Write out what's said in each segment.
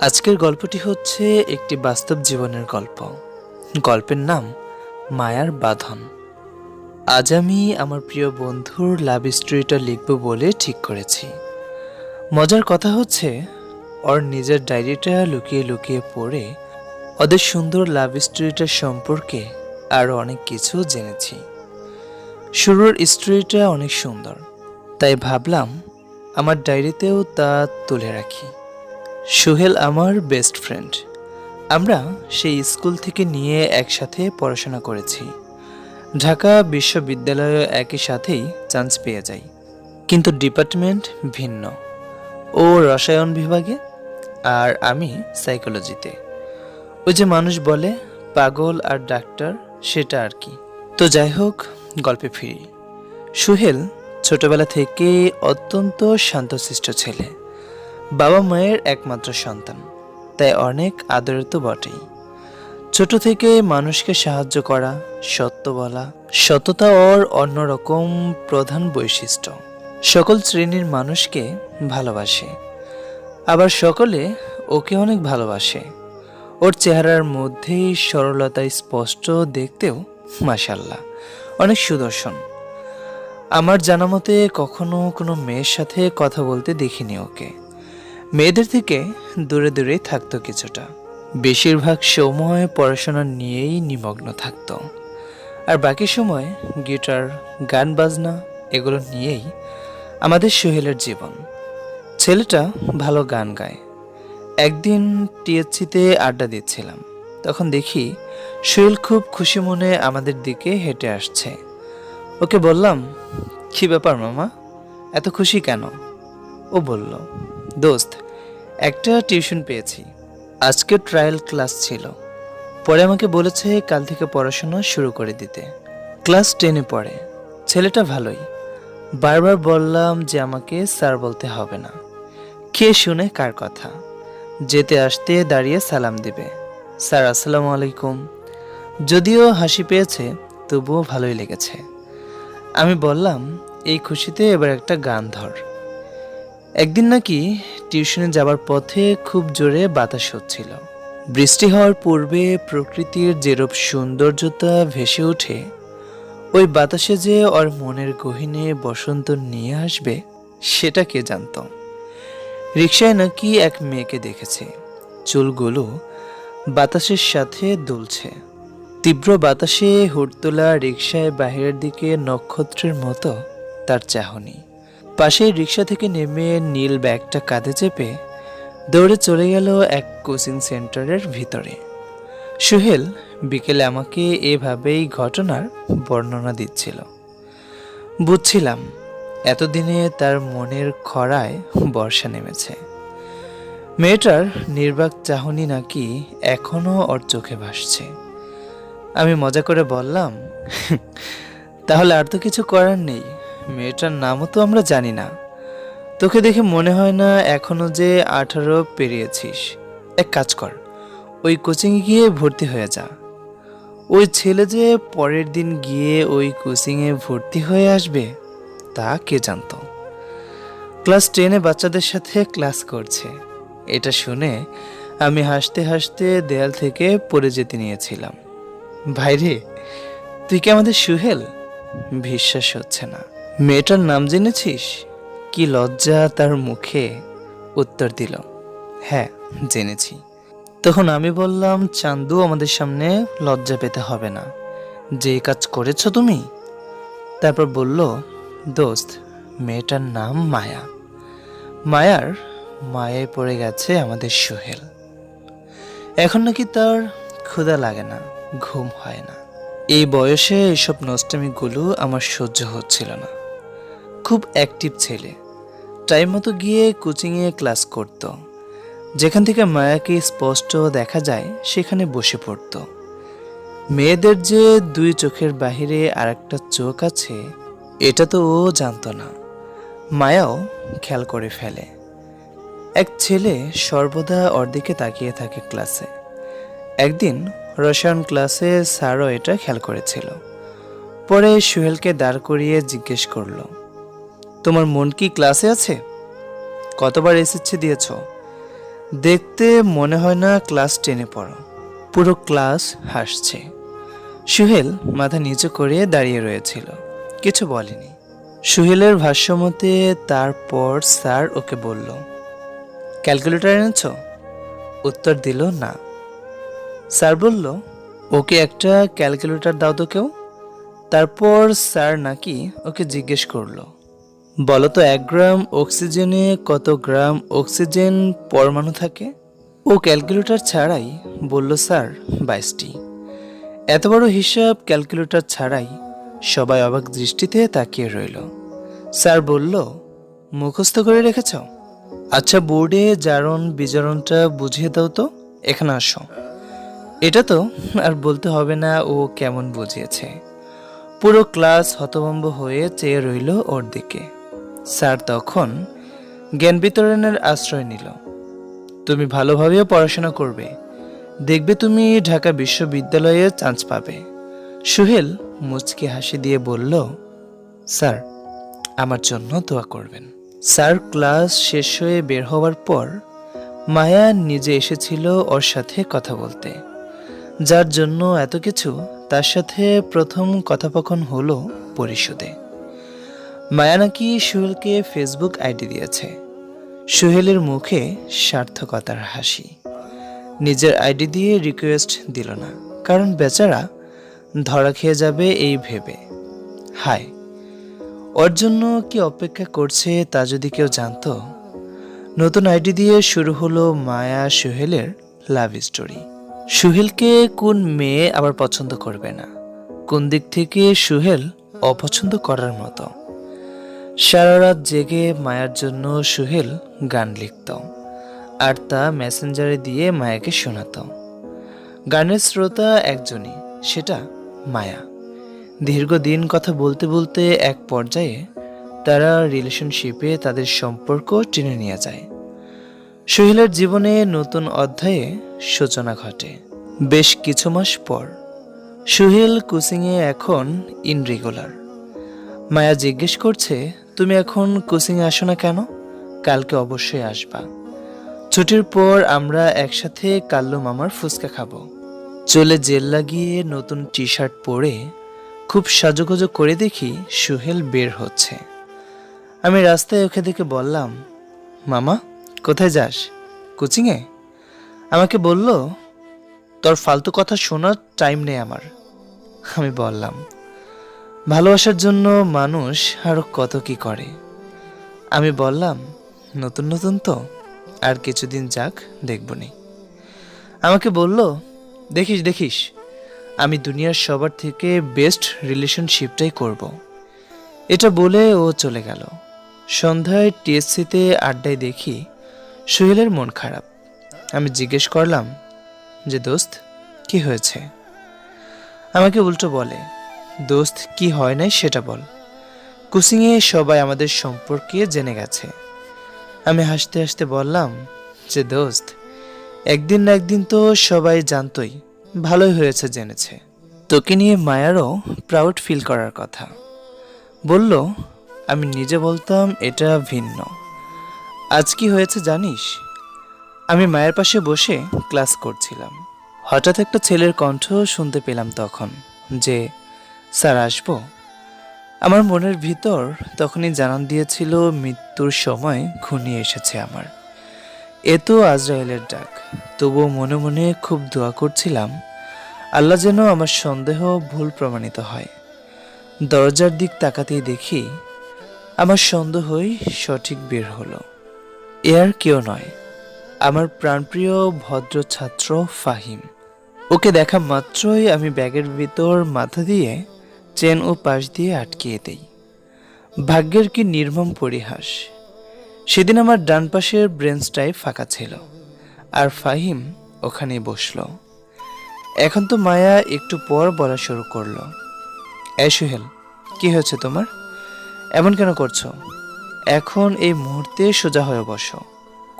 আজকের গল্পটি হচ্ছে একটি বাস্তব জীবনের গল্প। গল্পের নাম মায়ার বাঁধন। আজ আমি আমার প্রিয় বন্ধুর লাভ স্টোরিটা লিখব বলে ঠিক করেছি। মজার কথা হচ্ছে, ওর নিজের ডায়েরিটা লুকিয়ে লুকিয়ে পড়ে ওদের সুন্দর লাভ স্টোরিটার সম্পর্কে আরও অনেক কিছু জেনেছি। শুরুর স্টোরিটা অনেক সুন্দর। তাই ভাবলাম, আমার ডায়েরিতেও তা তুলে রাখি। সুহেল আমার বেস্ট ফ্রেন্ড আমরা সেই স্কুল থেকে নিয়ে একসাথে পড়াশোনা করেছি। ঢাকা বিশ্ববিদ্যালয়ে একই সাথেই চান্স পেয়ে যাই। কিন্তু ডিপার্টমেন্ট ভিন্ন। ও রসায়ন বিভাগে আর আমি সাইকোলজিতে ওই যে মানুষ বলে, পাগল আর ডাক্তার সেটা আর কি। তো যাই হোক, গল্পে ফিরি। সুহেল ছোটবেলা থেকে অত্যন্ত শান্তশিষ্ট ছেলে। বাবা মায়ের একমাত্র সন্তান, তাই অনেক আদরের তো বটেই। ছোট থেকে মানুষকে সাহায্য করা, সত্য বলা, সততা ওর অন্যরকম প্রধান বৈশিষ্ট্য। সকল শ্রেণির মানুষকে ভালোবাসে, আবার সকলে ওকে অনেক ভালোবাসে। ওর চেহারার মধ্যেই সরলতা স্পষ্ট দেখতেও মাসাল্লাহ অনেক সুদর্শন। আমার জানা মতে কখনো কোনো মেয়ের সাথে কথা বলতে দেখিনি ওকে। মেয়েদের থেকে দূরে দূরে থাকতো কিছুটা। বেশিরভাগ সময় পড়াশোনা নিয়েই নিমগ্ন থাকতো। আর বাকি সময় গিটার, গান বাজনা এগুলো নিয়েই আমাদের সোহেলের জীবন। ছেলেটা ভালো গান গায়। একদিন টিএসসিতে আড্ডা দিচ্ছিলাম। তখন দেখি সোহেল খুব খুশি মনে আমাদের দিকে হেঁটে আসছে। ওকে বললাম, কি ব্যাপার মামা? এত খুশি কেন? ও বলল, দোস্ত, একটা টিউশন পেয়েছি। আজকে ট্রায়াল ক্লাস ছিল। পরে আমাকে বলেছে কাল থেকে পড়াশোনা শুরু করে দিতে। ক্লাস টেনে পড়ে। ছেলেটা ভালোই। বারবার বললাম যে আমাকে স্যার বলতে হবে না। কে শুনে কার কথা? যেতে আসতে দাঁড়িয়ে সালাম দিবে। স্যার, আসসালামু আলাইকুম। যদিও হাসি পেয়েছে, তবুও ভালোই লেগেছে। আমি বললাম, এই খুশিতে এবার একটা গান ধর। একদিন নাকি টিউশনে যাবার পথে খুব জোরে বাতাস হচ্ছিল। বৃষ্টি হওয়ার পূর্বে প্রকৃতির যেরূপ সৌন্দর্যতা ভেসে ওঠে, ওই বাতাসে যে ওর মনের গহিনে বসন্ত নিয়ে আসবে, সেটা কে জানত? রিক্সায় নাকি এক মেয়েকে দেখেছে। চুলগুলো বাতাসের সাথে দুলছে। তীব্র বাতাসে হুড়তোলা রিক্সায় বাহিরের দিকে নক্ষত্রের মতো তার চাহনি। পাশেই রিক্সা থেকে নেমে নীল ব্যাগটা কাঁধে চেপে দৌড়ে চলে গেল এক কোচিং সেন্টারের ভিতরে। সুহেল বিকেলে আমাকে এভাবেই ঘটনার বর্ণনা দিচ্ছিল। বুঝছিলাম, এতদিনে তার মনের খরায় বর্ষা নেমেছে। মেয়েটার নির্বাক চাহনি নাকি এখনও ওর চোখে ভাসছে। আমি মজা করে বললাম, তাহলে আর তো কিছু করার নেই। মেয়েটার নামও তো আমরা জানি না। তোকে দেখে মনে হয় না এখনও যে আঠারো পেরিয়েছিস। এক কাজ কর, ওই কোচিংয়ে গিয়ে ভর্তি হয়ে যা। ওই ছেলে যে পরের দিন গিয়ে ওই কোচিংয়ে ভর্তি হয়ে আসবে, তা কে জানতো? ক্লাস টেনে বাচ্চাদের সাথে ক্লাস করছে। এটা শুনে আমি হাসতে হাসতে দেয়াল থেকে পড়ে যেতে নিয়েছিলাম। ভাইরে, তুই কি আমাদের সুহেল? বিশ্বাস হচ্ছে না। মেয়েটার নাম জেনেছিস? কি লজ্জা তার মুখে উত্তর দিল। হ্যাঁ জেনেছি। তখন আমি বললাম, চান্দু, আমাদের সামনে লজ্জা পেতে হবে না। যে কাজ করেছ তুমি? তারপর বলল, দোস্ত, মেয়েটার নাম মায়া। মায়ার মায়ায় পড়ে গেছে আমাদের সোহেল। এখন নাকি তার ক্ষুধা লাগে না। ঘুম হয় না। এই বয়সে এসব নষ্টামিগুলো আমার সহ্য হচ্ছিল না। খুব অ্যাক্টিভ ছেলে। টাইম মতো গিয়ে কোচিংয়ে ক্লাস করত। যেখান থেকে মায়াকে স্পষ্ট দেখা যায়, সেখানে বসে পড়ত। মেয়েদের যে দুই চোখের বাহিরে আর একটা চোখ আছে, এটা তো ও জানতো না। মায়াও খেয়াল করে ফেলে। এক ছেলে সর্বদা ওর দিকে তাকিয়ে থাকে ক্লাসে একদিন রসায়ন ক্লাসে স্যারও এটা খেয়াল করেছিল। পরে সুহেলকে দাঁড় করিয়ে জিজ্ঞেস করল, তোমার মন কি ক্লাসে আছে? কতবার এসেছে দিয়েছ? দেখতে মনে হয় না ক্লাস টেনে পড়ো। পুরো ক্লাস হাসছে। সুহেল মাথা নিচু করে দাঁড়িয়ে রয়েছিল। কিছু বলেনি। সুহেলের ভাষ্যমতে তারপর স্যার ওকে বলল, ক্যালকুলেটর এনেছ? উত্তর দিল, না। স্যার বলল, ওকে একটা ক্যালকুলেটর দাও তো কেউ? তারপর স্যার নাকি ওকে জিজ্ঞেস করল, বলো তো এক গ্রাম অক্সিজেনে কত গ্রাম অক্সিজেন পরমাণু থাকে? ও ক্যালকুলেটর ছাড়াই বলল, স্যার, বাইশটি। এত বড় হিসাব ক্যালকুলেটর ছাড়াই সবাই অবাক দৃষ্টিতে তাকিয়ে রইল। স্যার বলল, মুখস্থ করে রেখেছ? আচ্ছা বোর্ডে জারণ বিজারণটা বুঝিয়ে দাও তো, এখানে আসো। এটা তো আর বলতে হবে না, ও কেমন বুঝিয়েছে। পুরো ক্লাস হতভম্ব হয়ে চেয়ে রইল ওর দিকে। স্যার তখন জ্ঞান বিতরণের আশ্রয় নিল। তুমি ভালোভাবেও পড়াশোনা করবে। দেখবে তুমি ঢাকা বিশ্ববিদ্যালয়ে চান্স পাবে। সুহেল মুচকি হাসি দিয়ে বলল, স্যার, আমার জন্য দোয়া করবেন। স্যার ক্লাস শেষ হয়ে বের হওয়ার পর মায়া নিজে এসেছিল ওর সাথে কথা বলতে। যার জন্য এত কিছু তার সাথে প্রথম কথোপকথন হলো পরিশোধে মায়া নাকি সুহেলকে ফেসবুক আইডি দিয়েছে। সোহেলের মুখে সার্থকতার হাসি। নিজের আইডি দিয়ে রিকোয়েস্ট দিল না, কারণ বেচারা ধরা খেয়ে যাবে এই ভেবে। হায়, ওর জন্য কি অপেক্ষা করছে তা যদি কেউ জানতো? নতুন আইডি দিয়ে শুরু হলো মায়া সোহেলের লাভ স্টোরি। সুহেলকে কোন মেয়ে আবার পছন্দ করবে না? কোন দিক থেকে সুহেল অপছন্দ করার মতো? সারা রাত জেগে মায়ার জন্য সুহেল গান লিখত আর তা মেসেঞ্জারে দিয়ে মায়াকে শোনাত। গানের শ্রোতা একজনই, সেটা মায়া। দীর্ঘদিন কথা বলতে বলতে এক পর্যায়ে তারা রিলেশনশিপে তাদের সম্পর্ক টেনে নিয়ে যায়। সোহেলের জীবনে নতুন অধ্যায়ে সূচনা ঘটে। বেশ কিছু মাস পর, সুহেল কোচিংয়ে এখন ইনরেগুলার। মায়া জিজ্ঞেস করছে, তুমি এখন কোচিংয়ে আসো না কেন? কালকে অবশ্যই আসবা। ছুটির পর আমরা একসাথে কাল্লু মামার ফুচকা খাব। চলে জেল লাগিয়ে নতুন টি শার্ট পরে খুব সাজুগুজু করে দেখি সুহেল বের হচ্ছে। আমি রাস্তায় ওকে দেখে বললাম, মামা, কোথায় যাস? কোচিংয়ে? আমাকে বলল, তোর ফালতু কথা শোনার টাইম নেই আমার। আমি বললাম, ভালোবাসার জন্য মানুষ আরও কত কি করে? আমি বললাম, নতুন নতুন তো, আর কিছুদিন যাক দেখব দেখবনি। আমাকে বলল, দেখিস দেখিস, আমি দুনিয়ার সবার থেকে বেস্ট রিলেশনশিপটাই করব। এটা বলে ও চলে গেল। সন্ধ্যায় টিএসসিতে আড্ডায় দেখি সোহেলের মন খারাপ। আমি জিজ্ঞেস করলাম যে, দোস্ত, কি হয়েছে? আমাকে উল্টো বলে, দোস্ত, কি হয় নাই সেটা বল। কুসিংয়ে সবাই আমাদের সম্পর্কে জেনে গেছে। আমি হাসতে হাসতে বললাম যে, দোস্ত, একদিন না একদিন তো সবাই জানতই, ভালোই হয়েছে জেনেছে। তোকে নিয়ে মায়ারও প্রাউড ফিল করার কথা। বলল, আমি নিজে বলতাম এটা ভিন্ন। আজ কি হয়েছে জানিস? আমি মায়ের পাশে বসে ক্লাস করছিলাম। হঠাৎ একটা ছেলের কণ্ঠ শুনতে পেলাম তখন যে, স্যার, আসব? আমার মনের ভিতর তখনই জানান দিয়েছিল, মৃত্যুর সময় ঘনিয়ে এসেছে আমার। এ তো আজরায়েলের ডাক। তবুও মনে মনে খুব দোয়া করছিলাম, আল্লাহ যেন আমার সন্দেহ ভুল প্রমাণিত হয়। দরজার দিক তাকাতেই দেখি, আমার সন্দেহই সঠিক বের হলো। এ আর কেউ নয়। আমার প্রাণপ্রিয় ভদ্র ছাত্র ফাহিম। ওকে দেখা মাত্রই আমি ব্যাগের ভিতর মাথা দিয়ে চেন ও পাশ দিয়ে আটকিয়ে দেই। ভাগ্যের কি নির্মম পরিহাস। সেদিন আমার ডান পাশের ব্রেঞ্চটাই ফাঁকা ছিল আর ফাহিম ওখানে বসল। এখন তো মায়া একটু পর বলা শুরু করল। এই সুহেল, কি হয়েছে তোমার? এমন কেন করছ? এখন এই মুহূর্তে সোজা হয়ে বসো।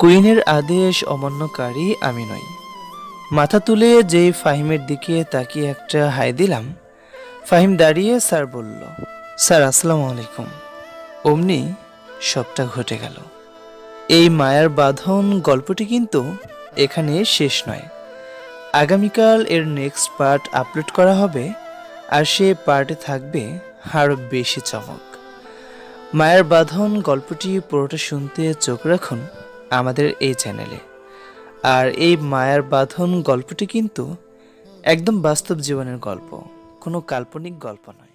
কুইনের আদেশ অমান্যকারী আমি নই। মাথা তুলে যেই ফাহিমের দিকে তাকিয়ে একটা হাই দিলাম, ফাহিম দাঁড়িয়ে স্যার বলল, স্যার, আসসালামু আলাইকুম। অমনি সবটা ঘটে গেল। এই মায়ার বাঁধন গল্পটি কিন্তু এখানে শেষ নয়। আগামীকাল এর নেক্সট পার্ট আপলোড করা হবে আর সে পার্টে থাকবে আরও বেশি চমক। মায়ার বাঁধন গল্পটি পুরোটা শুনতে চোখ রাখুন। আমাদের এই চ্যানেলে। আর এই মায়ার বাঁধন গল্পটি কিন্তু একদম বাস্তব জীবনের গল্প, কোনো কাল্পনিক গল্প নয়।